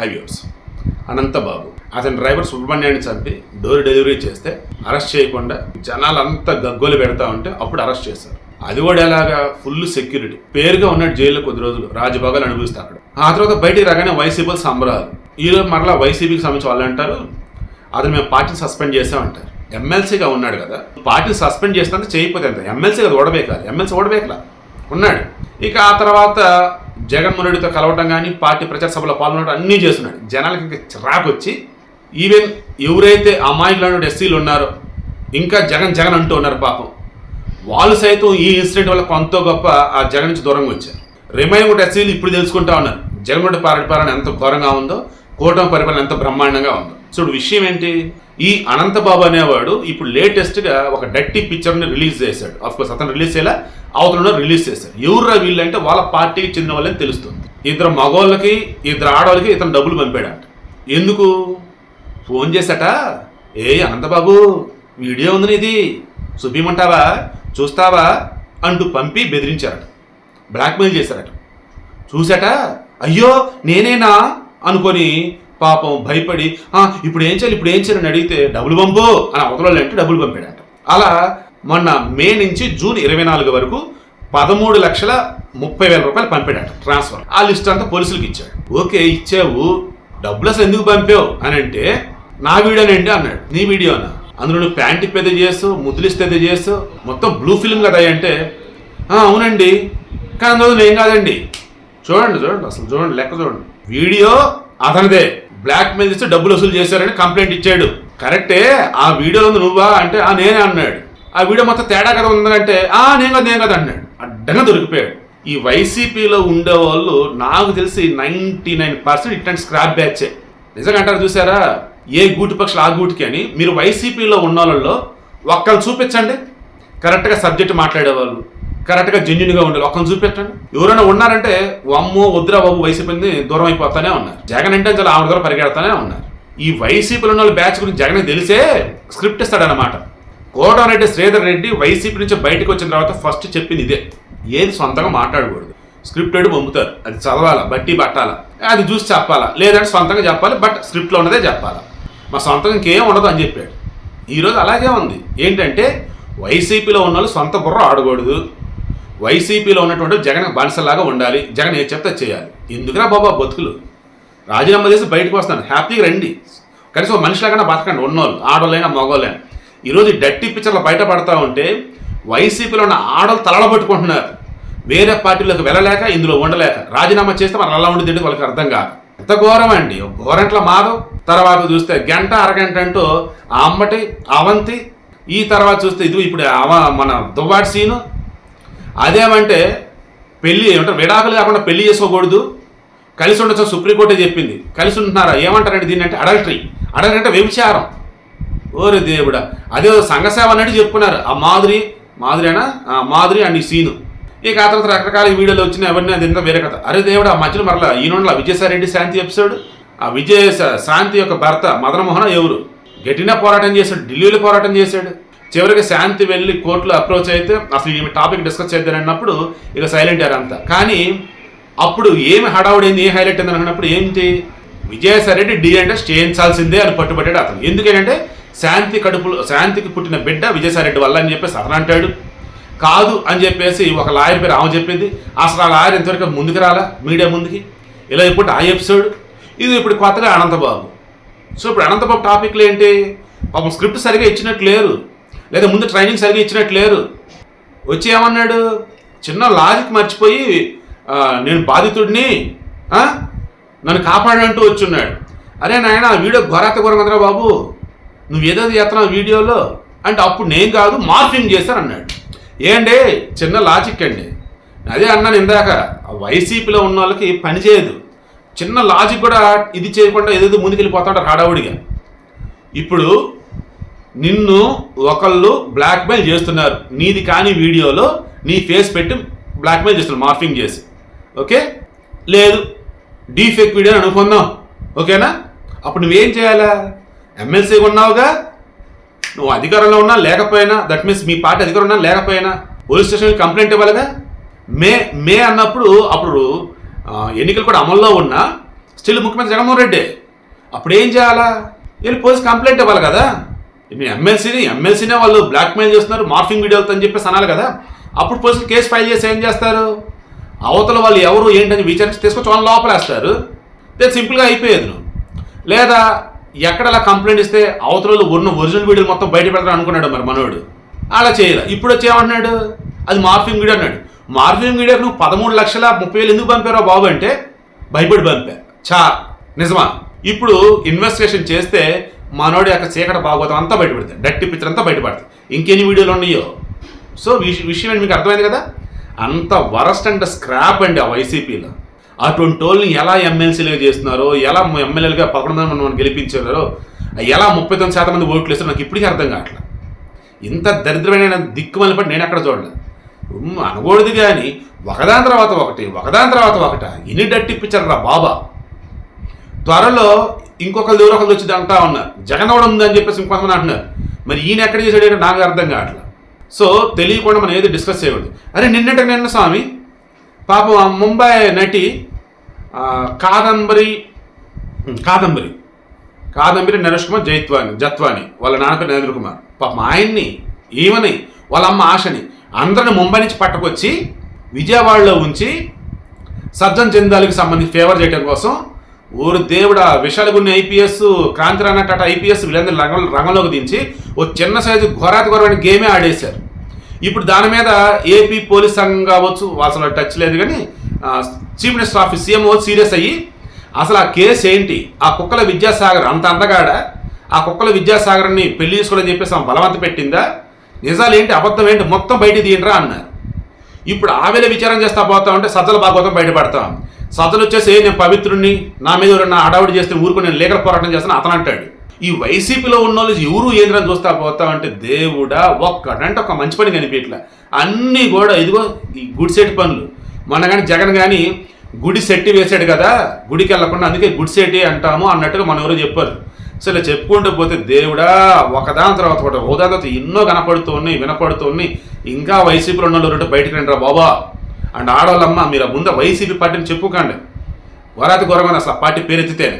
హైవ్యూస్ అనంతబాబు. అతని డ్రైవర్ సుబ్రహ్మణ్యాన్ని చంపి door delivery చేస్తే అరెస్ట్ చేయకుండా జనాలంతా గగ్గోలు పెడతా ఉంటే అప్పుడు అరెస్ట్ చేశారు. అది కూడా ఎలాగా ఫుల్ సెక్యూరిటీ. పేరుగా ఉన్నాడు జైల్లో కొద్ది రోజులు. రాజభోగాలు అనుభవిస్తే అక్కడ. ఆ తర్వాత బయటికి రాగానే వైసీపీ సంబరాలు. ఈరోజు మరలా వైసీపీకి సంబంధించి వాళ్ళు అంటారు అతను మేము పార్టీని సస్పెండ్ చేసామంటారు ఎమ్మెల్సీగా ఉన్నాడు కదా. పార్టీని సస్పెండ్ చేస్తే చేయకపోతే ఎంత? ఎమ్మెల్సీ కదా ఓడబేకాలి. ఎమ్మెల్సీ ఓడబేకలా. ఉన్నాడు. ఇక ఆ తర్వాత జగన్మోహన్ రెడ్డితో కలవటం కానీ పార్టీ ప్రచార సభలో పాల్గొనడం అన్నీ చేస్తున్నాడు. జనాలకి ఇంకా చిరాకు ఈవెన్ ఎవరైతే అమాయకులు ఎస్సీలు ఉన్నారో ఇంకా జగన్ జగన్ అంటూ ఉన్నారు పాపం. వాళ్ళు సైతం ఈ ఇన్సిడెంట్ వల్ల కొంత గొప్ప ఆ జగన్ నుంచి దూరంగా వచ్చారు. రిమైన్ కూడా ఎస్సీలు ఇప్పుడు తెలుసుకుంటా ఉన్నారు. జగన్ పాలన ఎంత ఘోరంగా ఉందో కూటమి పరిపాలన ఎంత బ్రహ్మాండంగా ఉందో. చూడు విషయం ఏంటి? ఈ అనంతబాబు అనేవాడు ఇప్పుడు లేటెస్ట్గా ఒక డట్టి పిక్చర్ని రిలీజ్ చేశాడు. ఆఫ్ కోర్స్ అతను రిలీజ్ చేయాల అవతల రిలీజ్ చేశాడు. ఎవరు వీళ్ళు అంటే వాళ్ళ పార్టీకి చెందిన వాళ్ళని తెలుస్తుంది. ఇద్దరు మగవాళ్ళకి ఇద్దరు ఆడవాళ్ళకి ఇతను డబ్బులు పంపాడంట. ఎందుకు? ఫోన్ చేశాట. ఏ అనంతబాబు వీడియో ఉంది ఇది చూపిమంటావా? చూస్తావా? అంటూ పంపి బెదిరించారట. బ్లాక్మెయిల్ చేశారట. చూసాట అయ్యో నేనేనా? అనుకొని పాపం భయపడి ఇప్పుడు ఏం చేయాలి? ఇప్పుడు ఏం చేయాలని అడిగితే డబ్బులు పంపు. అని అవతల అంటే డబ్బులు పంపాడంట. అలా మొన్న మే నుంచి జూన్ ఇరవై నాలుగు వరకు పదమూడు లక్షల ముప్పై వేల రూపాయలు పంపాడట ట్రాన్స్ఫర్. ఆ లిస్ట్ అంతా పోలీసులకు ఇచ్చాడు. ఓకే ఇచ్చావు. డబ్బులు అసలు ఎందుకు పంపావు? అని అంటే నా వీడియోనండి అన్నాడు. నీ వీడియోనా? అందులో నువ్వు ప్యాంటు పెద్ద చేస్తావు ముద్దులిస్తే పెద్ద చేస్తావు మొత్తం బ్లూ ఫిల్మ్ కదా అంటే అవునండి. కానీ అందులో ఏం కాదండి. చూడండి చూడండి అసలు చూడండి లెక్క చూడండి. వీడియో అతనిదే. బ్లాక్ మెయిల్ చేస్తే డబ్బులు వసూలు చేశారని కంప్లైంట్ ఇచ్చాడు. కరెక్టే ఆ వీడియోలో నువ్వా అంటే ఆ నేనే అన్నాడు. ఆ వీడియో మొత్తం తేడా కదా ఉందంటే ఆ నేను కదా నేను కదా అన్నాడు. అడ్డంగా దొరికిపోయాడు. ఈ వైసీపీలో ఉండే వాళ్ళు నాకు తెలిసి నైంటీ నైన్ పర్సెంట్ ఇట్లాంటి స్క్రాప్ బ్యాచే నిజంగా అంటారు చూసారా? ఏ గూటి పక్షులు ఆ గూటికి అని. మీరు వైసీపీలో ఉన్న వాళ్ళలో ఒక్కరు చూపించండి. కరెక్ట్గా సబ్జెక్ట్ మాట్లాడేవాళ్ళు. కరెక్ట్గా జెన్యున్గా ఉండాలి. ఒక్కరిని చూపెట్టండి. ఎవరైనా ఉన్నారంటే అమ్మో వద్దురా బాబు వైసీపీని దూరం అయిపోతానే ఉన్నారు. జగన్ అంటే చాలా ఆవిడ ద్వారా పరిగెడతానే ఉన్నారు. ఈ వైసీపీలో ఉన్న బ్యాచ్ గురించి జగన్ తెలిసే స్క్రిప్ట్ ఇస్తాడనమాట కోటరెడ్డి శ్రీధర్ రెడ్డి వైసీపీ నుంచి బయటకు వచ్చిన తర్వాత ఫస్ట్ చెప్పింది ఇదే. ఏది సొంతంగా మాట్లాడకూడదు. స్క్రిప్టెడ్ పంపుతారు. అది చదవాలా? బట్టి పట్టాలా? అది చూసి చెప్పాలా? లేదంటే సొంతంగా చెప్పాలి బట్ స్క్రిప్ట్లో ఉన్నదే చెప్పాలా? మా సొంతంగా ఇంకేం ఉండదు అని చెప్పాడు. ఈరోజు అలాగే ఉంది. ఏంటంటే వైసీపీలో ఉన్న వాళ్ళు సొంత బుర్ర ఆడకూడదు. వైసీపీలో ఉన్నటువంటి జగన్ బానిసలాగా ఉండాలి. జగన్ ఏ చెప్తే చేయాలి. ఎందుకురా బాబా బతుకులు? రాజీనామా చేసి బయటకు వస్తాను. హ్యాపీగా రండి. కనీసం ఒక మనిషిలాగా బతకండి. ఉన్నోళ్ళు ఆడోళ్ళైనా మగవాళ్ళైనా ఈరోజు డట్టి పిక్చర్లు బయటపడతా ఉంటే వైసీపీలో ఉన్న ఆడలు తలడ పట్టుకుంటున్నారు. వేరే పార్టీలకు వెళ్ళలేక ఇందులో ఉండలేక. రాజీనామా చేస్తే మరి అలా ఉండి తిండి వాళ్ళకి అర్థం కాదు. ఎంత ఘోరం అండి. ఘోరంట్ల మాధవ్. తర్వాత చూస్తే గంట అరగంట అంటూ అమ్మటి అవంతి. ఈ తర్వాత చూస్తే ఇది ఇప్పుడు అవ మన దువ్వాటి సీను అదేమంటే పెళ్ళి ఏమంటారు? విడాకులు కాకుండా పెళ్ళి చేసుకోకూడదు. కలిసి ఉండొచ్చు సుప్రీంకోర్టే చెప్పింది. కలిసి ఉంటున్నారా? ఏమంటారంటే దీన్ని అంటే అడల్టరీ అడల్టరీ అంటే వ్యభిచారం. ఓరే దేవుడా. అదే సంఘసేవ అన్నట్టు చెప్పుకున్నారు. ఆ మాధురి మాధురేనా ఆ మాధురి అండ్ ఈ సీను. ఇక ఆ తర్వాత రకరకాల వీడియోలు వచ్చిన ఎవరిని అది ఇంకా వేరే కథ. అరే దేవుడు ఆ మధ్యలో మరలా ఈయన విజయసాయిరెడ్డి శాంతి ఎపిసోడ్? ఆ విజయ శాంతి యొక్క భర్త మదనమోహన ఎవరు? గట్టిన పోరాటం చేశాడు ఢిల్లీలో పోరాటం చేశాడు. చివరికి శాంతి వెళ్ళి కోర్టులో అప్రోచ్ అయితే అసలు ఈమె టాపిక్ డిస్కస్ చేద్దాం అన్నప్పుడు ఇక సైలెంట్ అయ్యారు అంతా. కానీ అప్పుడు ఏమి హడావుడైంది ఏ హైలైట్ అయింది అన్నప్పుడు ఏంటి? విజయసాయిరెడ్డి డి అంటే చేయించాల్సిందే అని పట్టుబట్టాడు అతను. ఎందుకంటే శాంతి కడుపులో శాంతికి పుట్టిన బిడ్డ విజయసాయిరెడ్డి వల్ల అని చెప్పేసి అతను అంటాడు. కాదు అని చెప్పేసి ఒక లాయర్ పేరు ఆమె చెప్పింది. అసలు ఆ లాయర్ ఇంతవరకు ముందుకు రాలా? మీడియా ముందుకి. ఇలా ఇప్పుడు ఆ ఎపిసోడ్ ఇది ఇప్పుడు కొత్తగా అనంతబాబు. సో ఇప్పుడు అనంతబాబు టాపిక్లు ఏంటి? పాపం స్క్రిప్ట్ సరిగా ఇచ్చినట్టు లేరు. లేదా ముందు ట్రైనింగ్ సరిగ్గా ఇచ్చినట్టు లేరు. వచ్చి ఏమన్నాడు? చిన్న లాజిక్ మర్చిపోయి నేను బాధితుడిని నన్ను కాపాడంటూ వచ్చున్నాడు. అరే నాయన ఆ వీడియో ఘోరాత ఘోరంగా బాబు. నువ్వు ఏదో చేస్తున్నావు వీడియోలో. అంటే అప్పుడు నేను కాదు మార్ఫింగ్ చేశాను అన్నాడు. ఏండి చిన్న లాజిక్ అండి. అదే అన్నాను ఇందాక. వైసీపీలో ఉన్న వాళ్ళకి పని చేయదు. చిన్న లాజిక్ కూడా ఇది చేయకుండా ఏదేదో ముందుకెళ్ళిపోతా హడావుడిగా. ఇప్పుడు నిన్ను ఒకళ్ళు బ్లాక్మెయిల్ చేస్తున్నారు. నీది కాని వీడియోలో నీ ఫేస్ పెట్టి బ్లాక్మెయిల్ చేస్తున్నారు మార్ఫింగ్ చేసి. ఓకే? లేదు. డీఫేక్ వీడియో అని అనుకుందాం ఓకేనా? అప్పుడు నువ్వేం చేయాలా? ఎమ్మెల్సీ ఉన్నావుగా నువ్వు అధికారంలో ఉన్నా లేకపోయినా దట్ మీన్స్ మీ పార్టీ అధికారం ఉన్నా లేకపోయినా పోలీస్ స్టేషన్కి కంప్లైంట్ ఇవ్వాలిగా? మే మే అన్నప్పుడు అప్పుడు ఎన్నికలు కూడా అమల్లో ఉన్న స్టిల్ ముఖ్యమంత్రి జగన్మోహన్ రెడ్డి. అప్పుడు ఏం చేయాలా? వెళ్ళి పోలీస్ కంప్లైంట్ ఇవ్వాలి కదా? ఎమ్మెల్సీని ఎమ్మెల్సీనే వాళ్ళు బ్లాక్మెయిల్ చేస్తున్నారు మార్ఫింగ్ వీడియోలతో అని చెప్పేసి అనాలి కదా. అప్పుడు పోలీసులు కేసు ఫైల్ చేసి ఏం చేస్తారు? అవతల వాళ్ళు ఎవరు ఏంటని విచారించి తీసుకొచ్చి వాళ్ళు లోపలేస్తారు. నేను సింపుల్గా అయిపోయేది లేదా ఎక్కడ అలా కంప్లైంట్ ఇస్తే అవతల ఉన్న ఒరిజినల్ వీడియోలు మొత్తం బయట పెడతారు అనుకున్నాడు మరి మనోడు. అలా చేయలే. ఇప్పుడు వచ్చి ఏమంటున్నాడు? అది మార్ఫింగ్ వీడియో అన్నాడు. మార్ఫింగ్ వీడియోకి నువ్వు పదమూడు లక్షల ముప్పై వేలు ఎందుకు పంపారో బాబు అంటే భయపడి పంపా. చా నిజమా? ఇప్పుడు ఇన్వెస్టిగేషన్ చేస్తే మనోడి యొక్క చీకట భాగవతం అంతా బయటపడుతుంది. డట్టి పిక్చర్ అంతా బయటపడుతుంది. ఇంకెన్ని వీడియోలు ఉన్నాయో? సో విష- విషయం మీకు అర్థమైంది కదా? అంత వరస్ట్ అండ్ స్క్రాప్ అండి ఆ వైసీపీలో అటువంటి వాళ్ళని ఎలా ఎమ్మెల్సీలుగా చేస్తున్నారో ఎలా ఎమ్మెల్యేలుగా పదకొండు మంది మనం గెలిపించారో ఎలా ముప్పై తొమ్మిది శాతం మంది ఓట్లు వేస్తారో నాకు ఇప్పటికీ అర్థం కావట్లేదు. ఇంత దరిద్రమైన దిక్కుమని పడి నేను ఎక్కడ చూడలేదు. అనకూడదు కానీ ఒకదాని తర్వాత ఒకటి ఒకదాని తర్వాత ఒకట. ఎన్ని డట్టిప్పించారు రా బాబా. త్వరలో ఇంకొకరు ఎవరో ఒకరు వచ్చి అంటా ఉన్నారు. జగన్ కూడా ఉందని చెప్పేసి ఇంకొంతమంది అంటున్నారు. మరి ఈయన ఎక్కడ చేశాడు నాకు అర్థం కావట్లేదు. సో తెలియకుండా మనం ఏది డిస్కస్ చేయకూడదు. అరే నిన్నటి నిన్న స్వామి పాపం ఆ ముంబై నటి కాదంబరి కాదంబరి. కాదంబరి నరేష్ కుమార్ జైత్వాని జత్వాని వాళ్ళ నాన్న నరేంద్ర కుమార్. పాపం ఆయన్ని ఈమెని వాళ్ళ అమ్మ ఆశని అందరిని ముంబై నుంచి పట్టుకొచ్చి విజయవాడలో ఉంచి సజ్జన్ చందాలకి సంబంధించి ఫేవర్ చేయడం కోసం ఊరు దేవుడ విశాలగుని ఐపీఎస్ క్రాంతిరాణ టాటా ఐపీఎస్ వీళ్ళందరూ రంగం రంగంలోకి దించి ఓ చిన్న సైజు ఘోరాతి ఘోరమైన గేమే ఆడేశారు. ఇప్పుడు దాని మీద ఏపీ పోలీస్ సంఘం కావచ్చు అసలు టచ్ లేదు కానీ chief minister office CMO serious అయ్యి అసలు ఆ కేసు ఏంటి? ఆ కుక్కల విద్యాసాగర్ అంత అందగాడ? ఆ కుక్కల విద్యాసాగర్ని పెళ్ళి చేసుకోవాలని చెప్పేసి ఆమె బలవంత పెట్టిందా? నిజాలు ఏంటి? అబద్ధం ఏంటి? మొత్తం బయట తీయండిరా అన్నారు. ఇప్పుడు ఆవేళ విచారం చేస్తా పోతా ఉంటే సజ్జల భాగవతం బయటపడతాం సజ్జలు వచ్చేసి నేను పవిత్రుణ్ణి నా మీద ఎవరైనా హడావుడి చేస్తే ఊరుకు నేను లేఖల పోరాటం చేస్తాను అతను అంటాడు ఈ వైసీపీలో ఉన్న వాళ్ళు ఎవరు ఏంద్రని చూస్తా పోతా అంటే దేవుడా ఒక్కడంటే ఒక మంచి పని కనిపించట్లే. అన్నీ కూడా ఇదిగో ఈ గుడి సెట్ పనులు. మొన్న కానీ జగన్ కానీ గుడి సెట్టి వేసాడు కదా గుడికి వెళ్ళకుండా అందుకే గుడి సెట్టి అంటాము అన్నట్టుగా మన ఎవరో చెప్పారు. సో ఇలా చెప్పుకుంటూ పోతే దేవుడా ఒకదాని తర్వాత ఒకటి ఒకదాని తర్వాత ఎన్నో కనపడుతూ ఉన్నాయి వినపడుతూ ఉన్నాయి. ఇంకా వైసీపీలో ఉన్న వాళ్ళు బయటకు రండి బాబా. అండ్ ఆడవాళ్ళమ్మ మీరు ముందు వైసీపీ పార్టీని చెప్పుకోండి వరాతి ఘోరమైన అసలు ఆ పార్టీ పేరెత్తితేనే.